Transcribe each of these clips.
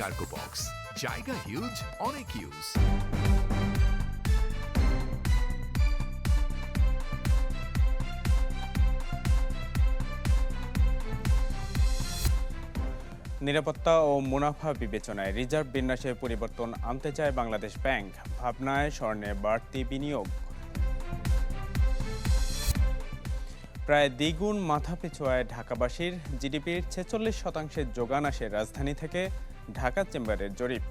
Cargo box জায়গা huge অনেক use নিরাপত্তা ও মুনাফা বিবেচনায় রিজার্ভ বিন্যাসে পরিবর্তন আনতে চায় বাংলাদেশ ব্যাংক। ভাবনায় স্বর্ণে বাড়তি বিনিয়োগ। প্রায় দ্বিগুণ মাথাপিছু আয় ঢাকাবাসীর জিডিপির ছেচল্লিশ শতাংশের যোগান আসে রাজধানী থেকে। ঢাকা চেম্বারের জরিপ।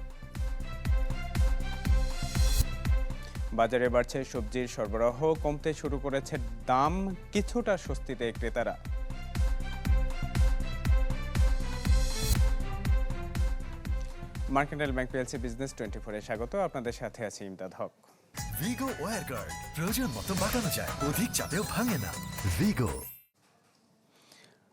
বাজারে বাড়ছে সবজির সরবরাহ, কমতে শুরু করেছে দাম, কিছুটা স্বস্তিতে ক্রেতারা। Mercantile bank PLC business twenty ফোরে স্বাগত, আপনাদের সাথে আছি Imdad Haque. Vigo wire guard, প্রয়োজন মতো বাঁকানো যায়, অধিক চাপেও ভাঙে না। ভিগো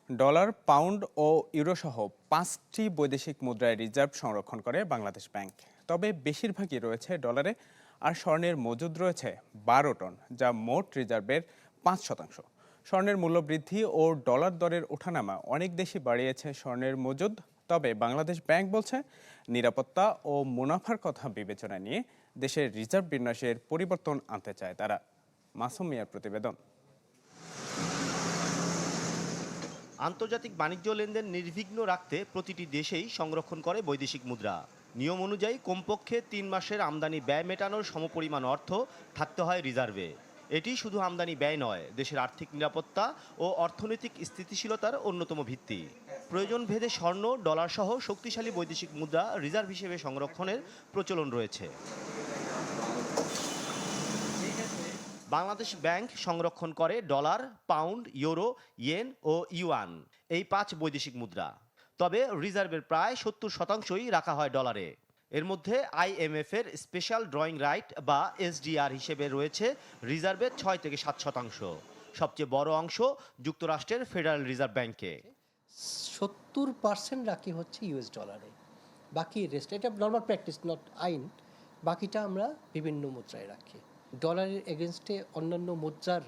ডলার, পাউন্ড ও ইউরো সহ পাঁচটি বৈদেশিক মুদ্রায় রিজার্ভ সংরক্ষণ করে বাংলাদেশ ব্যাংক। তবে বেশিরভাগই রয়েছে ডলারে আর স্বর্ণের মজুদ রয়েছে বারো টন, যা মোট রিজার্ভের পাঁচ শতাংশ। স্বর্ণের মূল্যবৃদ্ধি ও ডলার দরের ওঠানামা অনেক দেশই বাড়িয়েছে স্বর্ণের মজুদ। তবে বাংলাদেশ ব্যাংক বলছে, নিরাপত্তা ও মুনাফার কথা বিবেচনা নিয়ে দেশের রিজার্ভ বিন্যাসের পরিবর্তন আনতে চায় তারা। মাসুম মিয়ার প্রতিবেদন। আন্তর্জাতিক বাণিজ্য লেনদেন নির্বিঘ্ন রাখতে প্রতিটি দেশেই সংরক্ষণ করে বৈদেশিক মুদ্রা। নিয়ম অনুযায়ী কমপক্ষে তিন মাসের আমদানি ব্যয় মেটানোর সমপরিমাণ অর্থ থাকতে হয় রিজার্ভে। এটি শুধু আমদানি ব্যয় নয়, দেশের আর্থিক নিরাপত্তা ও অর্থনৈতিক স্থিতিশীলতার অন্যতম ভিত্তি। প্রয়োজন ভেদে স্বর্ণ ডলার সহ শক্তিশালী বৈদেশিক মুদ্রা রিজার্ভ হিসেবে সংরক্ষণের প্রচলন রয়েছে। বাংলাদেশ ব্যাংক সংরক্ষণ করে ডলার, পাউন্ড, ইউরো, ইয়েন ও ইউয়ান, এই পাঁচ বৈদেশিক মুদ্রা। তবে রিজার্ভের প্রায় সত্তর শতাংশই রাখা হয় ডলারে। এর মধ্যে আইএমএফ এর স্পেশাল ড্রয়িং রাইট বা এসডিআর হিসেবে রয়েছে রিজার্ভের ছয় থেকে সাত শতাংশ। সবচেয়ে বড় অংশ যুক্তরাষ্ট্রের ফেডারেল রিজার্ভ ব্যাংকে। সত্তর পার্সেন্ট রাখি হচ্ছে ইউএস ডলারে। বাকি রেস্ট এটা নর্মাল প্র্যাকটিস নট আইন। বাকিটা আমরা বিভিন্ন মুদ্রায় রাখি। ডলারের এগেনস্টে অন্যান্য মুদ্রার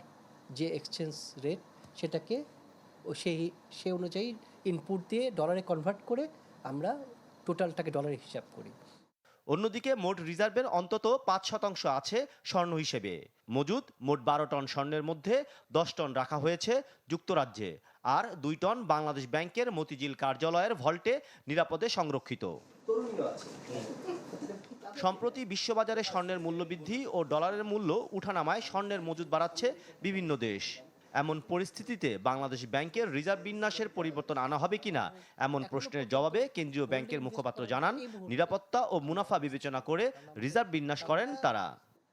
যে এক্সচেঞ্জ রেট সেটাকে ও সেই সে অনুযায়ী ইনপুট দিয়ে ডলারে কনভার্ট করে আমরা টোটালটাকে ডলারে হিসাব করি। অন্যদিকে মোট রিজার্ভের অন্তত পাঁচ শতাংশ আছে স্বর্ণ হিসেবে। মজুদ মোট বারো টন স্বর্ণের মধ্যে দশ টন রাখা হয়েছে যুক্তরাজ্যে আর দুই টন বাংলাদেশ ব্যাংকের মতিঝিল কার্যালয়ের ভল্টে নিরাপদে সংরক্ষিত। সম্প্রতি বিশ্ববাজারে স্বর্ণের মূল্যবৃদ্ধি ও ডলারের মূল্য উঠানামায় স্বর্ণের মজুদ বাড়াচ্ছে বিভিন্ন দেশ। এমন পরিস্থিতিতে বাংলাদেশ ব্যাংকের রিজার্ভ বিন্যাসের পরিবর্তন আনা হবে কিনা, এমন প্রশ্নের জবাবে কেন্দ্রীয় ব্যাংকের মুখপাত্র জানান, নিরাপত্তা ও মুনাফা বিবেচনা করে রিজার্ভ বিন্যাস করেন তারা।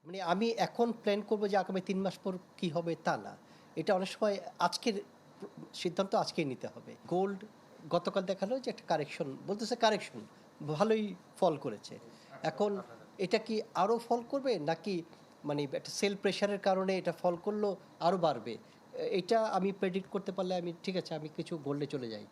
মানে আমি এখন প্ল্যান করব যে আগামী তিন মাস পর কি হবে তা না। এটা অনেক সময় আজকের সিদ্ধান্ত আজকেই নিতে হবে। গোল্ড গতকাল দেখাল যে একটা কারেকশন বলতেছে কারেকশন ভালোই ফল করেছে। এখন এটা কি আরও ফল করবে? নাকি মানে একটা সেল প্রেশারের কারণে এটা ফল করল আরও বাড়বে? এটা আমি প্রেডিক্ট করতে পারলে আমি ঠিক আছে আমি কিছু গোল্ডে চলে যাই।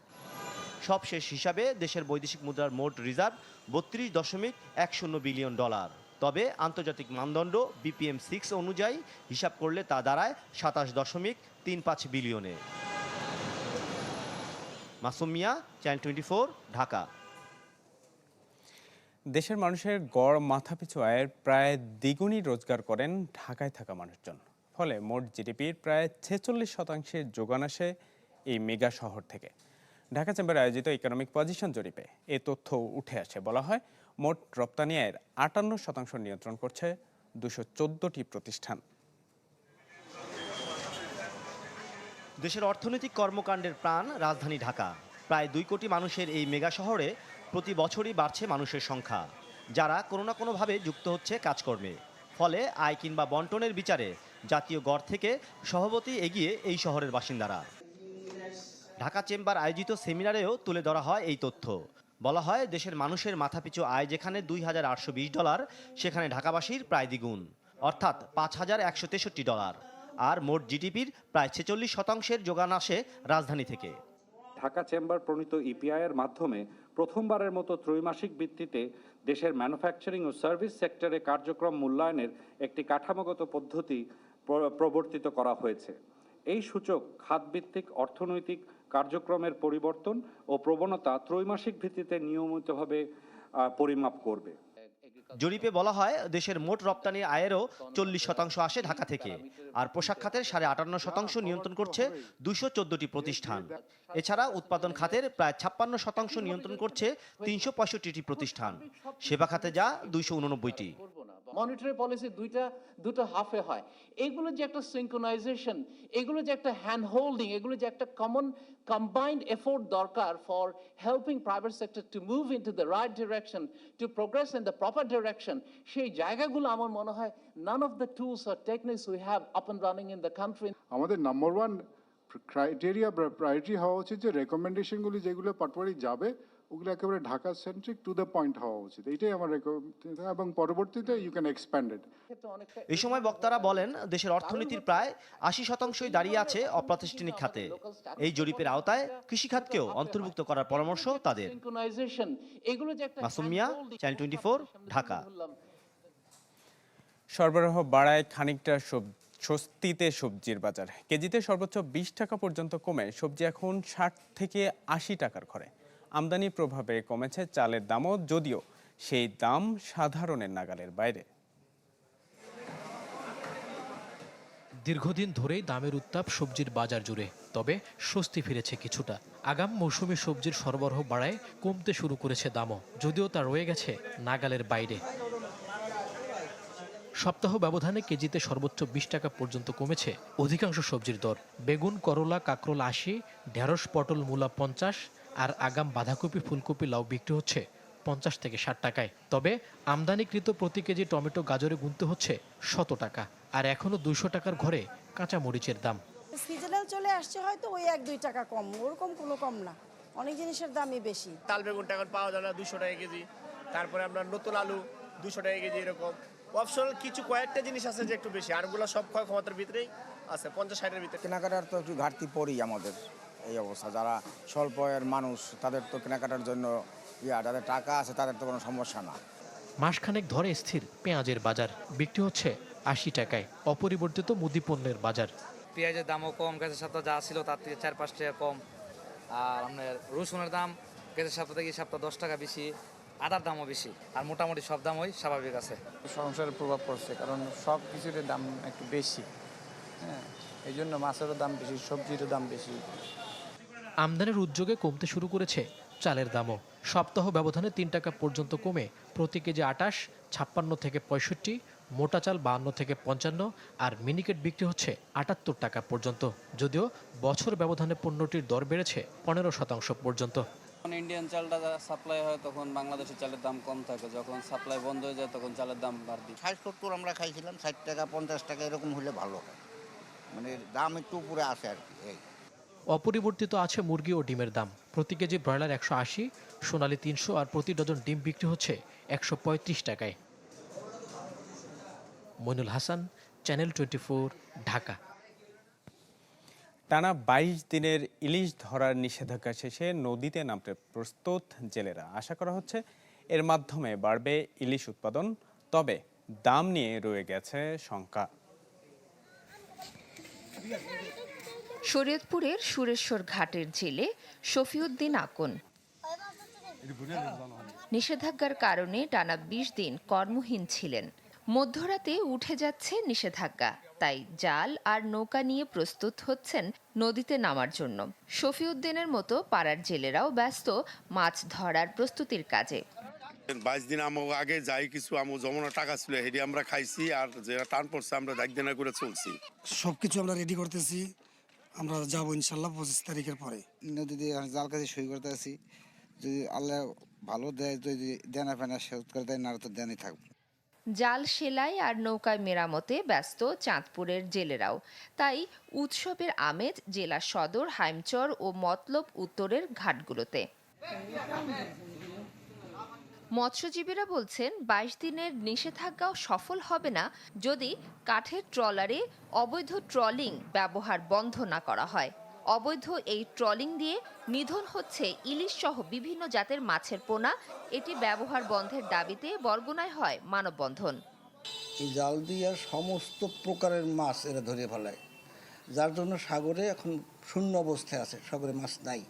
সবশেষ হিসাবে দেশের বৈদেশিক মুদ্রার মোট রিজার্ভ বত্রিশ দশমিক এক শূন্য বিলিয়ন ডলার তবে আন্তর্জাতিক মানদণ্ড বিপিএম সিক্স অনুযায়ী হিসাব করলে তা দাঁড়ায় সাতাশ দশমিক তিন পাঁচ বিলিয়নে Masumiya channel twenty four Dhaka. দেশের মানুষের গড়, মাথাপিছু আয়ের প্রায় দ্বিগুণই রোজগার করেন ঢাকায় থাকা মানুষজন। ফলে মোট জিডিপির প্রায় ছেচল্লিশ শতাংশের যোগান আসে এই মেগা শহর থেকে। ঢাকা চেম্বার আয়োজিত ইকোনমিক পজিশন জরিপে এ তথ্য উঠে আসে বলা হয়, মোট রপ্তানি আয়ের আটান্ন শতাংশ নিয়ন্ত্রণ করছে দুশো চোদ্দটি প্রতিষ্ঠান। দেশের অর্থনৈতিক কর্মকাণ্ডের প্রাণ রাজধানী ঢাকা। প্রায় দুই কোটি মানুষের এই মেগা শহরে প্রতি বছরই বাড়ছে মানুষের সংখ্যা। যারা কোনো না কোনোভাবে যুক্ত হচ্ছে কাজকর্মে। ফলে আয় কিংবা বন্টনের বিচারে জাতীয় গড় থেকে সহবতী এগিয়ে এই শহরের বাসিন্দারা। ঢাকা চেম্বার আয়োজিত সেমিনারেও তুলে ধরা হয় এই তথ্য। বলা হয়, দেশের মানুষের মাথাপিছু আয় যেখানে দুই হাজার আটশো বিশ ডলার, সেখানে ঢাকাবাসীর প্রায় দ্বিগুণ, অর্থাৎ পাঁচ হাজার একশো তেষট্টি ডলার। আর মোট জিডিপির প্রায় ছেচল্লিশ শতাংশের যোগান আসে রাজধানী থেকে। ঢাকা চেম্বার প্রণীত ইপিআই এর মাধ্যমে প্রথমবারের মতো ত্রৈমাসিক ভিত্তিতে দেশের ম্যানুফ্যাকচারিং ও সার্ভিস সেক্টরে কার্যক্রম মূল্যায়নের একটি কাঠামোগত পদ্ধতি প্র- প্রবর্তিত করা হয়েছে। এই সূচক খাতভিত্তিক অর্থনৈতিক কার্যক্রমের পরিবর্তন ও প্রবণতা ত্রৈমাসিক ভিত্তিতে নিয়মিতভাবে পরিমাপ করবে। জরিপে বলা হয়, দেশের মোট রপ্তানি আয়েরও চল্লিশ শতাংশ আসে ঢাকা থেকে আর পোশাক খাতের সাড়ে আটান্ন শতাংশ নিয়ন্ত্রণ করছে দুশো চোদ্দটি প্রতিষ্ঠান। এছাড়া উৎপাদন খাতের প্রায় ছাপ্পান্ন শতাংশ নিয়ন্ত্রণ করছে তিনশো পঁয়ষট্টিটি প্রতিষ্ঠান। সেবা খাতে যা দুইশো উননব্বইটি। মনিটারি পলিসি দুইটা, দুটো হাফে হয়। এগুলো যে একটা সিঙ্কোনাইজেশন এগুলো যে একটা হ্যান্ড হোল্ডিং এগুলো যে একটা কমন কম্বাইন্ড এফোর্ট দরকার for helping private sector to move into the right direction to progress in the proper direction সেই জায়গাগুলো আমার মনে হয় none of the tools R techniques we have up and running in the country আমাদের number one criteria priority হওয়া উচিত যে রেকমেন্ডেশনগুলি যেগুলো পাটওয়ারি যাবে ওগুলো একেবারে Dhaka centric to the point হওয়া উচিত। এইটাই আমার এবং পরবর্তীতে ইউ ক্যান এক্সপ্যান্ড ইট এই সময় বক্তারা বলেন দেশের অর্থনীতির প্রায় আশি শতাংশই দাঁড়িয়ে আছে অপ্রাতিষ্ঠানিক খাতে। এই জরিপের আওতায় কৃষিখাতকেও অন্তর্ভুক্ত করার পরামর্শ তাদের। Masum Miah channel twenty Dhaka. সরবরাহ বাড়ায় খানিকটা সব- স্বস্তিতে সবজির বাজার। কেজিতে সর্বোচ্চ বিশ টাকা পর্যন্ত কমে সবজি এখন ষাট থেকে আশি টাকার ঘরে। আমদানি প্রভাবে কমেছে চালের দামও, যদিও সেই দাম সাধারণের নাগালের বাইরে। দীর্ঘদিন ধরেই দামের উত্তাপ সবজির বাজার জুড়ে, তবে স্বস্তি ফিরেছে কিছুটা। আগাম মৌসুমি সবজির সরবরাহ বাড়ায় কমতে শুরু করেছে দামও, যদিও তা রয়ে গেছে নাগালের বাইরে। সপ্তাহ ব্যবধানে কেজিতে সর্বোচ্চ বিশ টাকা পর্যন্ত কমেছে অধিকাংশ সবজির দর। বেগুন, করলা, কাকরোল আশি, ঢেঁড়স, পটল, মূলা পঞ্চাশ আর আগাম বাঁধাকপি ফুলকপি লাউ বিক্রি হচ্ছে পঞ্চাশ থেকে ষাট টাকায়। তবে আমদানিকৃত প্রতি কেজি টমেটো গাজরে গুনতে হচ্ছে শত টাকা। আর এখনও দুইশো টাকার ঘরে কাঁচা মরিচের দাম। সিজনাল চলে আসছে হয়তো ওই এক দুই টাকা কম ওরকম কোনো কম না। অনেক জিনিসের দামই বেশি। তাল বেগুনটা এখন পাওয়া যায় না দুশো টাকা কেজি। তারপরে আমরা নতুন আলু দুশো টাকা কেজি এরকম। অপশনাল কিছু কয়েকটা জিনিস আছে যে একটু বেশি। আরগুলো সব ক্ষয় ক্ষমতার ভিতরেই আছে পঞ্চাশ ষাটের ভিতরে। কেনাকাটার তো একটু ঘাটতি পড়েই আমাদের। এই অবস্থা। যারা স্বল্প আয়ের মানুষ তাদের তো কেনাকাটার জন্য ইয়া যাদের টাকা আছে তাদের তো কোনো সমস্যা না। মাসখানেক ধরে স্থির পেঁয়াজের বাজার। বিক্রি হচ্ছে আশি টাকায়। অপরিবর্তিত মুদি পণ্যের বাজার। পেঁয়াজের দামও কম গেছে সপ্তাহ যা ছিল তার থেকে চার পাঁচ টাকা কম। আর আপনার রসুনের দাম গেছে সপ্তাহ থেকে সপ্তাহ দশ টাকা বেশি আদার দামও বেশি। আর মোটামুটি সব দাম ওই স্বাভাবিক আছে। সংসারের প্রভাব পড়ছে কারণ সব কিছুর দাম একটু বেশি। হ্যাঁ এই জন্য মাছেরও দাম বেশি সবজিরও দাম বেশি। আমদানির উদ্যোগে কমতে শুরু করেছে চালের দামও। সপ্তাহ ব্যবধানে তিন টাকা পর্যন্ত কমে প্রতি কেজি আটাশ ছাপ্পান্ন থেকে পঁয়ষট্টি মোটা চাল বাহান্ন থেকে পঞ্চান্ন আর মিনিকেট বিক্রি হচ্ছে আটাত্তর টাকা পর্যন্ত। যদিও বছর ব্যবধানে পণ্যটির দর বেড়েছে পনেরো শতাংশ পর্যন্ত। যখন ইন্ডিয়ান চালটা সাপ্লাই হয় তখন বাংলাদেশের চালের দাম কম থাকে। যখন সাপ্লাই বন্ধ হয়ে যায় তখন চালের দাম বাড়বে ষাট সত্তর আমরা খাইছিলাম ষাট টাকা পঞ্চাশ টাকা এরকম হলে ভালো হয়। মানে দাম একটু উপরে আসে আর কি এই। অপরিবর্তিত আছে মুরগি ও ডিমের দাম। প্রতি কেজি ব্রয়লার একশো আশি, সোনালি তিনশো আর প্রতি ডজন ডিম বিক্রি হচ্ছে একশো পঁয়ত্রিশ টাকায়। Moinul Hasan, channel twenty Dhaka. টানা বাইশ দিনের ইলিশ ধরার নিষেধাজ্ঞা শেষে নদীতে নামতে প্রস্তুত জেলেরা। আশা করা হচ্ছে এর মাধ্যমে বাড়বে ইলিশ উৎপাদন, তবে দাম নিয়ে রয়ে গেছে শঙ্কা। শরীয়তপুরের সুরেশ্বর ঘাটের জেলে শফিউদ্দিন আকন। নিষেধাজ্ঞার কারণে টানা বিশ দিন কর্মহীন ছিলেন। মধ্যরাতে উঠে যাচ্ছে নিষেধাজ্ঞা তাই জাল আর নৌকা নিয়ে প্রস্তুত হচ্ছেন নদীতে নামার জন্য। শফিউদ্দিনের মতো পাড়ার জেলেরাও ব্যস্ত মাছ ধরার প্রস্তুতির কাজে। বাইশ দিন আমার আগে যাই কিছু আমার জমানো টাকা ছিল হেডি আমরা খাইছি আর যেটা টান পড়ছে আমরা দেনা করে চলছি। সব কিছু আমরা রেডি করতেছি। আমরা যাব ইনশাল্লাহ পঁচিশ তারিখের পরে। নদীতে জাল কাছে সই করতে আছি যদি আল্লাহ ভালো দেয় যদি দেনা ফেনা শেষ করে দেয় না তো দেনই থাকব। জাল সেলাই আর নৌকায় মেরামতে ব্যস্ত চাঁদপুরের জেলেরাও। তাই উৎসবের আমেজ জেলা সদর হাইমচর ও মতলব উত্তরের ঘাটগুলোতে। মৎস্যজীবীরা বলছেন বাইশ দিনের নিষেধাজ্ঞাও সফল হবে না যদি কাঠের ট্রলারে অবৈধ ট্রলিং ব্যবহার বন্ধ না করা হয়। অবৈধ এই ট্রলিং দিয়ে নিধন হচ্ছে ইলিশ সহ বিভিন্ন জাতের মাছের পোনা। এটি ব্যবহার বন্ধের দাবিতে বরগুনায় হয় মানববন্ধন। এই জাল দিয়ে সমস্ত প্রকারের মাছ এরা ধরে ফেলায়। যার জন্য সাগরে এখন শূন্য অবস্থায় আছে সাগরে মাছ নাই।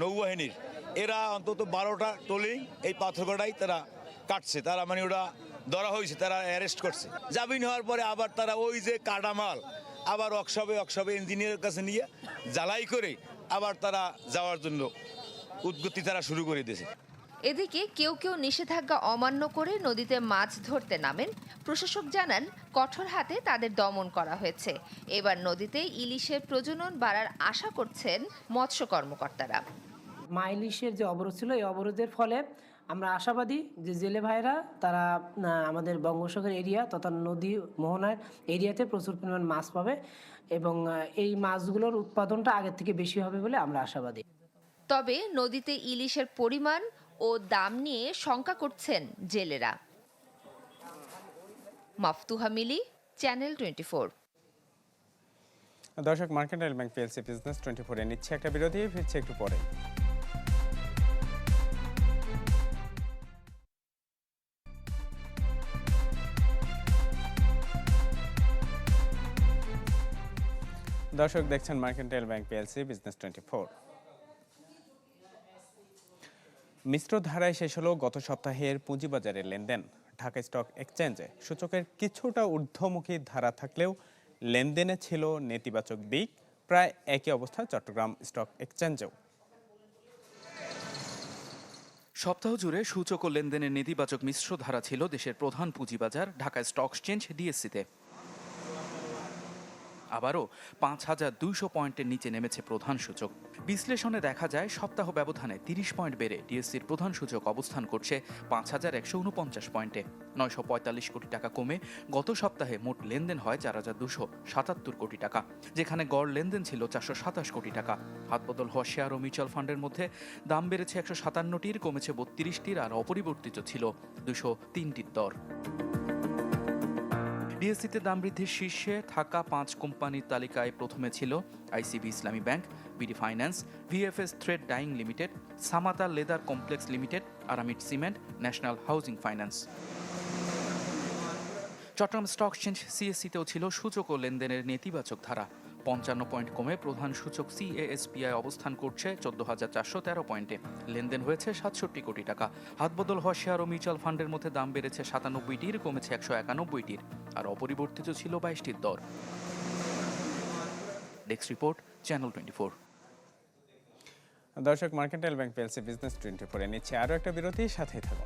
নৌবাহিনীর এরা অন্তত বারোটা টলিং এই পাথরকটাই তারা কাটছে। তারা মানে ওরা ধরা হয়েছে, তারা অ্যারেস্ট করছে। জামিন হওয়ার পরে আবার তারা ওই যে কাটামাল, আবার ওয়ার্কশপে ওয়ার্কশপে ইঞ্জিনিয়ারের কাছে নিয়ে জ্বালাই করে আবার তারা যাওয়ার জন্য উদ্গতি তারা শুরু করে দিয়েছে। এদিকে কেউ কেউ নিষেধাজ্ঞা অমান্য করে নদীতে মাছ ধরতে নামেন। প্রশাসক জানান, কঠোর হাতে তাদের দমন করা হয়েছে। এবার নদীতে ইলিশের প্রজনন বাড়ার আশা করছেন মৎস্য কর্মকর্তারা। মা ইলিশের যে অবরোধ ছিল এই অবরোধের ফলে আমরা আশাবাদী যে জেলে ভাইরা তারা আমাদের বঙ্গোপসাগর এরিয়া তথা নদী মোহনার এরিয়াতে প্রচুর পরিমাণ মাছ পাবে এবং এই মাছগুলোর উৎপাদনটা আগের থেকে বেশি হবে বলে আমরা আশাবাদী। তবে নদীতে ইলিশের পরিমাণ ও দাম নিয়ে শঙ্কা করছেন জেলেরা। মাফতুহা মিলি চ্যানেল টোয়েন্টি দর্শক mercantile bank PLC business twenty ফোরে নিচ্ছে একটা বিরতি ফিরছে একটু পরে। দর্শক দেখছেন mercantile bank PLC business twenty four মিশ্র ধারায় শেষ হলো গত সপ্তাহের পুঁজিবাজারের লেনদেন। ঢাকা স্টক এক্সচেঞ্জে সূচকের কিছুটা ঊর্ধ্বমুখী ধারা থাকলেও লেনদেনে ছিল নেতিবাচক দিক, প্রায় একই অবস্থা চট্টগ্রাম স্টক এক্সচেঞ্জেও। সপ্তাহ জুড়ে সূচক ও লেনদেনের নেতিবাচক মিশ্র ধারা ছিল দেশের প্রধান পুঁজিবাজার, ঢাকা স্টক এক্সচেঞ্জ ডিএসসিতে আবারও পাঁচ হাজার দুইশো পয়েন্টের নিচে নেমেছে প্রধান সূচক। বিশ্লেষণে দেখা যায়, সপ্তাহ ব্যবধানে তিরিশ পয়েন্ট বেড়ে ডিএসসির প্রধান সূচক অবস্থান করছে পাঁচ হাজার একশো উনপঞ্চাশ পয়েন্টে। নয়শো পঁয়তাল্লিশ কোটি টাকা কমে গত সপ্তাহে মোট লেনদেন হয় চার হাজার দুশো সাতাত্তর কোটি টাকা, যেখানে গড় লেনদেন ছিল চারশো সাতাশ কোটি টাকা। হাতবদল হওয়া শেয়ার ও মিউচুয়াল ফান্ডের মধ্যে দাম বেড়েছে একশো সাতান্নটির, কমেছে বত্রিশটির আর অপরিবর্তিত ছিল দুশো তিনটির দর। ডিএসসিতে দাম বৃদ্ধির শীর্ষে থাকা পাঁচ কোম্পানির তালিকায় প্রথমে ছিল ICB Islami bank BD finance VFS thread dyeing limited, Samata leather complex limited, Aramit cement, national housing finance. Chattogram stock exchange সিএসসিতেও ছিল সূচক ও লেনদেনের নেতিবাচক ধারা। পঞ্চান্ন পয়েন্ট কমে প্রধান সূচক সিএএসপিআই অবস্থান করছে চোদ্দ হাজার চারশো তেরো পয়েন্টে। লেনদেন হয়েছে সাতষট্টি কোটি টাকা। হাতবদল হওয়া শেয়ার ও মিউচুয়াল ফান্ডের মধ্যে দাম বেড়েছে সাতানব্বইটির, কমেছে একশো একানব্বইটির, আর অপরিবর্তিত ছিল বাইশটির দর। Desk report channel twenty four দর্শক mercantile bank PLC business twenty ফোরে নিচ্ছে আরও একটা বিরতি সাথে থাকুন।